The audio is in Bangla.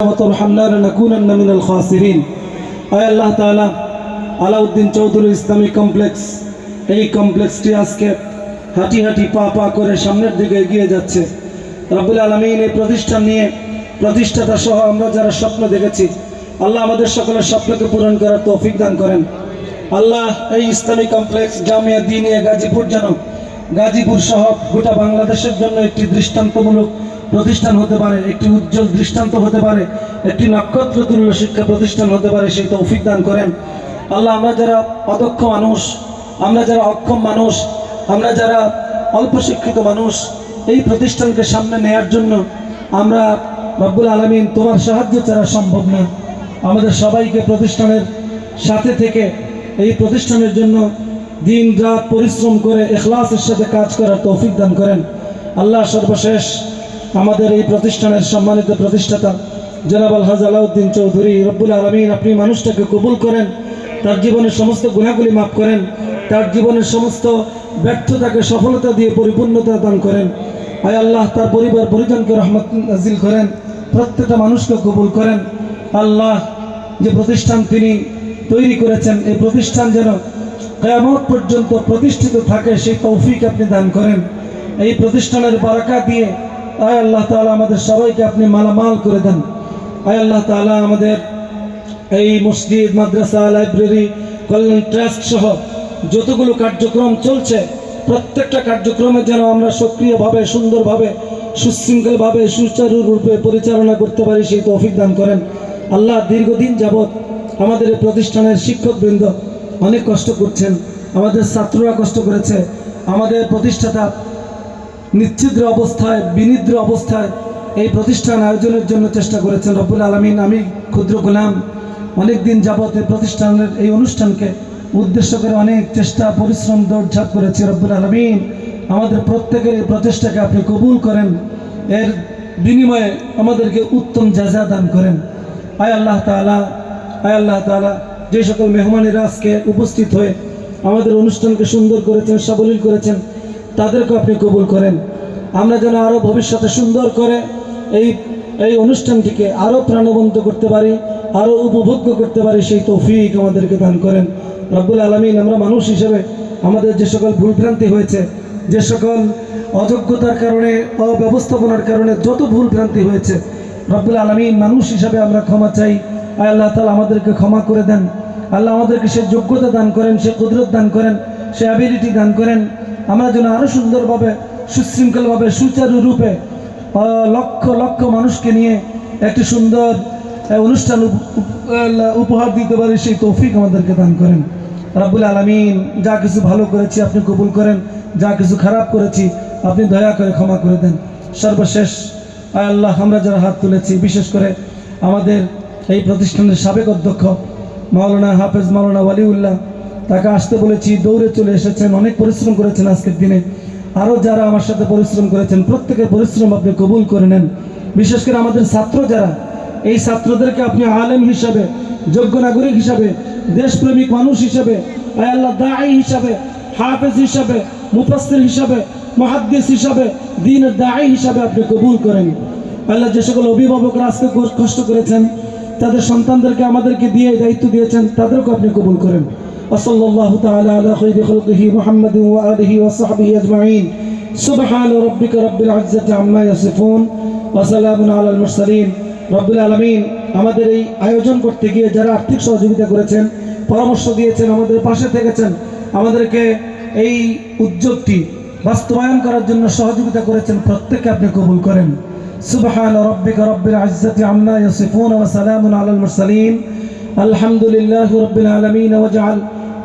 আল্লাহ প্রতিষ্ঠাতা সহ আমরা যারা স্বপ্ন দেখেছি, আল্লাহ আমাদের সকলের স্বপ্নকে পূরণ করার তৌফিক দান করেন। আল্লাহ এই ইসলামী কমপ্লেক্স জামিয়া দিনিয়া গাজীপুর যেন, গাজীপুর সহ গোটা বাংলাদেশের জন্য একটি দৃষ্টান্তমূলক প্রতিষ্ঠান হতে পারে, একটি উজ্জ্বল দৃষ্টান্ত হতে পারে, একটি নক্ষত্র তুল্য শিক্ষা প্রতিষ্ঠান হতে পারে, সেই তৌফিক দান করেন। আল্লাহ, আমরা যারা অদক্ষ মানুষ, আমরা যারা অক্ষম মানুষ, আমরা যারা অল্প শিক্ষিত মানুষ, এই প্রতিষ্ঠানকে সামনে নেয়ার জন্য আমরা রব্বুল আলমিন তোমার সাহায্য ছাড়া সম্ভব না। আমাদের সবাইকে প্রতিষ্ঠানের সাথে থেকে এই প্রতিষ্ঠানের জন্য দিন রাত পরিশ্রম করে, এখলাসের সাথে কাজ করার তৌফিক দান করেন। আল্লাহ সর্বশেষ আমাদের এই প্রতিষ্ঠানের সম্মানিত প্রতিষ্ঠাতা জনাব আলহাজ আলাউদ্দিন চৌধুরী, রব্বুল আলমিন, আপনি মানুষটাকে কবুল করেন, তার জীবনের সমস্ত গুণাগুলি মাফ করেন, তার জীবনের সমস্ত ব্যর্থতাকে সফলতা দিয়ে পরিপূর্ণতা দান করেন। আয় আল্লাহ, তার পরিবার পরিজনকে রহমত নাজিল করেন, প্রত্যেকটা মানুষকে কবুল করেন। আল্লাহ, যে প্রতিষ্ঠান তিনি তৈরি করেছেন, এই প্রতিষ্ঠান যেন কেয়ামত পর্যন্ত প্রতিষ্ঠিত থাকে, সেই তৌফিক আপনি দান করেন। এই প্রতিষ্ঠানের বারাকা দিয়ে আয় আল্লাহ তাআলা আমাদের সবাইকে আপনি মালামাল করে দেন। আয় আল্লাহ তাআলা আমাদের এই মসজিদ, মাদ্রাসা, লাইব্রেরি, কল্যাণ ট্রাস্ট সহ যতগুলো কার্যক্রম চলছে, প্রত্যেকটা কার্যক্রমে যেন আমরা সক্রিয়ভাবে, সুন্দরভাবে, সুশৃঙ্খলভাবে সুচারুরূপে পরিচালনা করতে পারি, সেই তৌফিক দান করেন। আল্লাহ দীর্ঘদিন যাবৎ আমাদের প্রতিষ্ঠানের শিক্ষকবৃন্দ অনেক কষ্ট করছেন, আমাদের ছাত্ররা কষ্ট করেছে, আমাদের প্রতিষ্ঠাতা নিচ্ছিদ্র অবস্থায়, বিনিদ্র অবস্থায় এই প্রতিষ্ঠান আয়োজনের জন্য চেষ্টা করেছেন রব্বুল আলমিন। আমি ক্ষুদ্র গোলাম অনেক দিন যাবত এই প্রতিষ্ঠানের এই অনুষ্ঠানকে উদ্দেশ্য করে অনেক চেষ্টা, পরিশ্রম, দৌড়ঝাঁপ করেছি রব্বুল আলমিন। আমাদের প্রত্যেকের এই প্রচেষ্টাকে আপনি কবুল করেন। এর বিনিময়ে আমাদেরকে উত্তম জাজা দান করেন। আয় আল্লাহ তাআলা, আয় আল্লাহ তাআলা, যে সকল মেহমানেরা আজকে উপস্থিত হয়ে আমাদের অনুষ্ঠানকে সুন্দর করেছেন, সাবলীল করেছেন তাদেরকে আপনি কবুল করেন। আমরা যেন আরও ভবিষ্যতে সুন্দর করে এই এই অনুষ্ঠানটিকে আরও প্রাণবন্ত করতে পারি আরও উপভোগ্য করতে পারি, সেই তৌফিক আমাদেরকে দান করেন। রব্বুল আলমিন, আমরা মানুষ হিসেবে আমাদের যে সকল ভুলভ্রান্তি হয়েছে, যে সকল অযোগ্যতার কারণে, অব্যবস্থাপনার কারণে যত ভুলভ্রান্তি হয়েছে, রব্বুল আলমিন মানুষ হিসাবে আমরা ক্ষমা চাই। আল্লাহ তালা আমাদেরকে ক্ষমা করে দেন। আল্লাহ আমাদেরকে সে যোগ্যতা দান করেন, সে কুদরত দান করেন, সে অ্যাবিলিটি দান করেন। আমরা যেন আরও সুন্দরভাবে, সুশৃঙ্খলভাবে, সুচারু রূপে লক্ষ লক্ষ মানুষকে নিয়ে একটি সুন্দর অনুষ্ঠান উপহার দিতে পারি, সেই তৌফিক আমাদেরকে দান করেন। রাব্বুল আলমিন, যা কিছু ভালো করেছি আপনি কবুল করেন, যা কিছু খারাপ করেছি আপনি দয়া করে ক্ষমা করে দেন। সর্বশেষ আল্লাহ, আমরা যারা হাত তুলেছি, বিশেষ করে আমাদের এই প্রতিষ্ঠানের সাবেক অধ্যক্ষ, মাওলানা হাফেজ মাওলানা ওয়ালিউল্লাহ তাকে আসতে বলেছি, দৌড়ে চলে এসেছেন, অনেক পরিশ্রম করেছেন আজকের দিনে। আরও যারা আমার সাথে পরিশ্রম করেছেন, প্রত্যেকের পরিশ্রম আপনি কবুল করে নেন। বিশেষ করে আমাদের ছাত্র যারা, এই ছাত্রদেরকে আপনি আলেম হিসাবে, যোগ্য নাগরিক হিসাবে, দেশপ্রেমিক মানুষ হিসাবে, আয় আল্লাহ দায়ী হিসাবে, হাফেজ হিসাবে মুফাসির হিসাবে মহাদ্দেশ হিসাবে, দিনের দায়ী হিসাবে আপনি কবুল করেন। আল্লাহ যে সকল অভিভাবকরা আজকে কষ্ট করেছেন, তাদের সন্তানদেরকে আমাদেরকে দিয়ে দায়িত্ব দিয়েছেন তাদেরকে আপনি কবুল করেন। وصلى الله تعالى على خير خلقه محمد وآله وصحبه أجمعين سبحان ربك رب العزة عما يصفون وسلام على المرسلين رب العالمين আমাদের এই আয়োজন করতে গিয়ে যারা আর্থিক সহযোগিতা করেছেন পরামর্শ দিয়েছেন আমাদের পাশে থেকেছেন আমাদেরকে এই উদ্যোগটি বাস্তবায়ন করার জন্য সহযোগিতা করেছেন প্রত্যেককে আপনি কবুল করেন سبحان ربك رب العزة عما يصفون وسلام على المرسلين الحمد لله رب العالمين واجعل